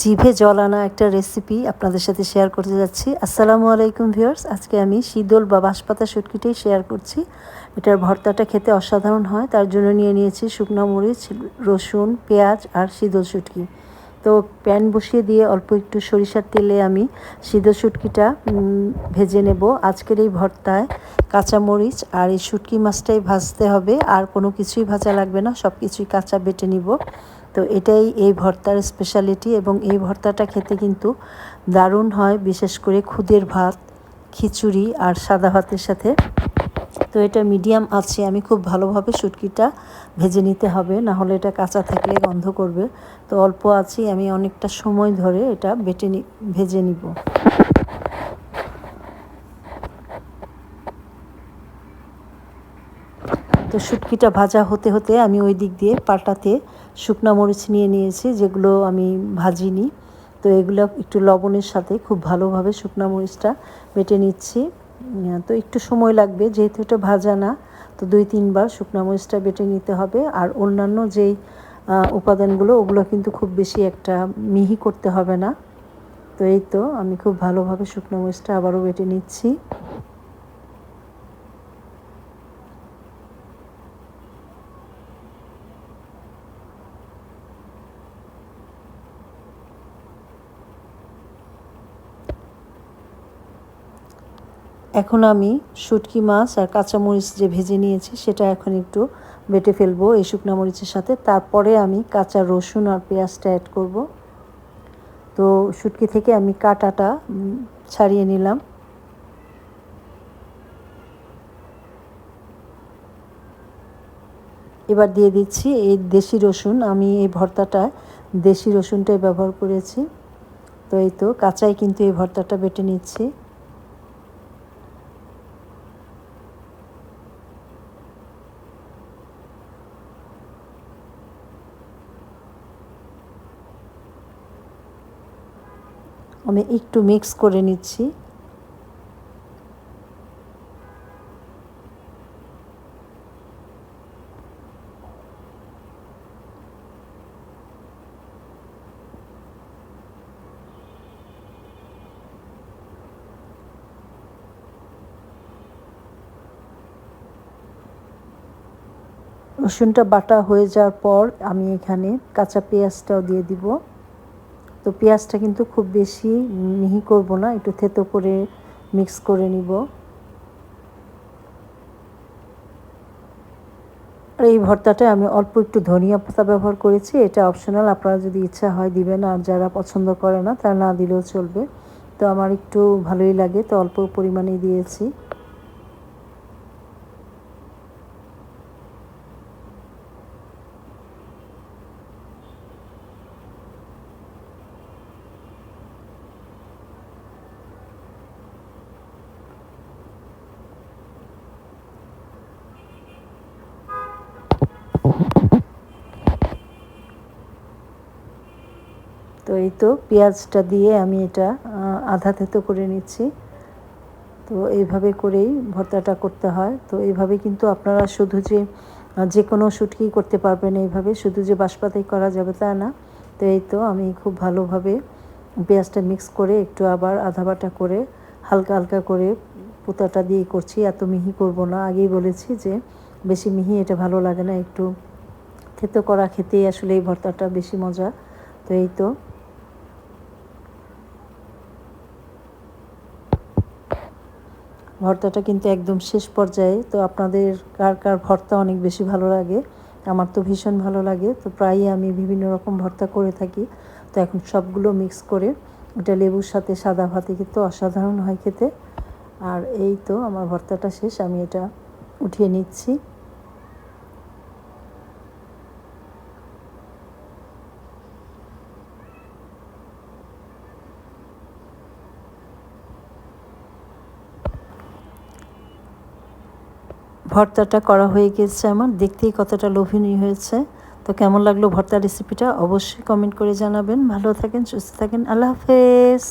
জিভে জল আনা একটা রেসিপি আপনাদের সাথে শেয়ার করতে যাচ্ছি। আসসালামু আলাইকুম ভিউয়ার্স আজকে আমি শীতল বা বাঁশপাতা শুটকিটাই শেয়ার করছি। এটার ভর্তাটা খেতে অসাধারণ হয়, তার জন্য নিয়ে নিয়েছি শুকনো মরিচ, রসুন, পেঁয়াজ আর শীতল শুটকি। তো প্যান বসিয়ে দিয়ে অল্প একটু সরিষার তেলে আমি সিদ্ধ শুটকিটা ভেজে নেব। আজকের এই ভর্তায় কাঁচামরিচ আর এই শুটকি মাছটাই ভাজতে হবে, আর কোনো কিছুই ভাজা লাগবে না সব কিছুই কাঁচা বেটে নিব। তো এটাই এই ভর্তার স্পেশালিটি এবং এই ভর্তাটা খেতে কিন্তু দারুণ হয়, বিশেষ করে খুদের ভাত, খিচুড়ি আর সাদা ভাতের সাথে। তো এটা মিডিয়াম আছে, আমি খুব ভালোভাবে শুটকিটা ভেজে নিতে হবে না হলে এটা কাঁচা থাকলে গন্ধ করবে। তো অল্প আছি, আমি অনেকটা সময় ধরে এটা বেটে ভেজে নিব। তো শুটকিটা ভাজা হতে হতে আমি ওই দিক দিয়ে পাটাতে শুকনো মরিচ নিয়ে নিয়েছি, যেগুলো আমি ভাজিনি। তো এগুলো একটু লবণের সাথে খুব ভালোভাবে শুকনো মরিচটা বেটে নিচ্ছি। তো একটু সময় লাগবে, যেহেতু এটা ভাজা না, তো দুই তিনবার শুকনো মরিচটা বেটে নিতে হবে। আর অন্যান্য যেই উপাদানগুলো, ওগুলো কিন্তু খুব বেশি একটা মিহি করতে হবে না। তো এই তো, আমি খুব ভালোভাবে শুকনো মরিচটা আবারও বেটে নিচ্ছি। এখন আমি শুটকি মাছ আর কাঁচামরিচ যে ভেজে নিয়েছি, সেটা এখন একটু বেটে ফেলব এই শুকনো মরিচের সাথে। তারপরে আমি কাঁচা রসুন আর পেঁয়াজটা অ্যাড করব। তো শুটকি থেকে আমি কাটাটা ছাড়িয়ে নিলাম। এবার দিয়ে দিচ্ছি এই দেশি রসুন। আমি এই ভর্তাটা দেশি রসুনটাই ব্যবহার করেছি। তো এই তো কাঁচাই কিন্তু এই ভর্তাটা বেটে নিচ্ছি। আমি একটু মিক্স করে নিচ্ছি। রসুনটা বাটা হয়ে যাওয়ার পর আমি এখানে কাঁচা পেঁয়াজটাও দিয়ে দিব। তো পেঁয়াজটা কিন্তু খুব বেশি মিহি করব না, একটু থেতো করে মিক্স করে নিব। আর এই ভর্তাটা আমি অল্প একটু ধনিয়া পাতা ব্যবহার করেছি, এটা অপশনাল আপনারা যদি ইচ্ছা হয় দিবেন, আর যারা পছন্দ করে না, তারা না দিলেও চলবে। তো আমার একটু ভালোই লাগে, তো অল্প পরিমাণেই দিয়েছি। তো এই তো পেঁয়াজটা দিয়ে আমি এটা আধা থেতো করে নিচ্ছি। তো এইভাবে করেই ভর্তাটা করতে হয়। তো এইভাবে কিন্তু আপনারা শুধু যে যে কোনো শুটকি করতে পারবেন এইভাবে, শুধু যে বাঁশপাতাই করা যাবে তা না। তো এই তো আমি খুব ভালোভাবে পেঁয়াজটা মিক্স করে একটু আবার আধা বাটা করে হালকা হালকা করে পোতাটা দিয়ে করছি। এত মিহি করব না। আগেই বলেছি যে, বেশি মিহি এটা ভালো লাগে না। একটু খেতে করা খেতেই আসলে এই ভর্তাটা বেশি মজা। তো এই তো ভর্তাটা কিন্তু একদম শেষ পর্যায়ে, তো আপনাদের কার কার ভর্তা অনেক বেশি ভালো লাগে, আমার তো ভীষণ ভালো লাগে, তো প্রায়ই আমি বিভিন্ন রকম ভর্তা করে থাকি, তো এখন সবগুলো মিক্স করে, এটা লেবুর সাথে সাদা ভাতে কিন্তু অসাধারণ হয় খেতে, আর এই তো আমার ভর্তাটা শেষ, আমি এটা উঠিয়ে নিচ্ছি। ভর্তাটা করা হয়ে গেছে আমার। দেখতেই কতটা লোভনীয় হয়েছে। তো কেমন লাগল ভর্তা রেসিপিটা অবশ্যই কমেন্ট করে জানাবেন। ভালো থাকেন, সুস্থ থাকেন। আল্লাহ হাফেজ।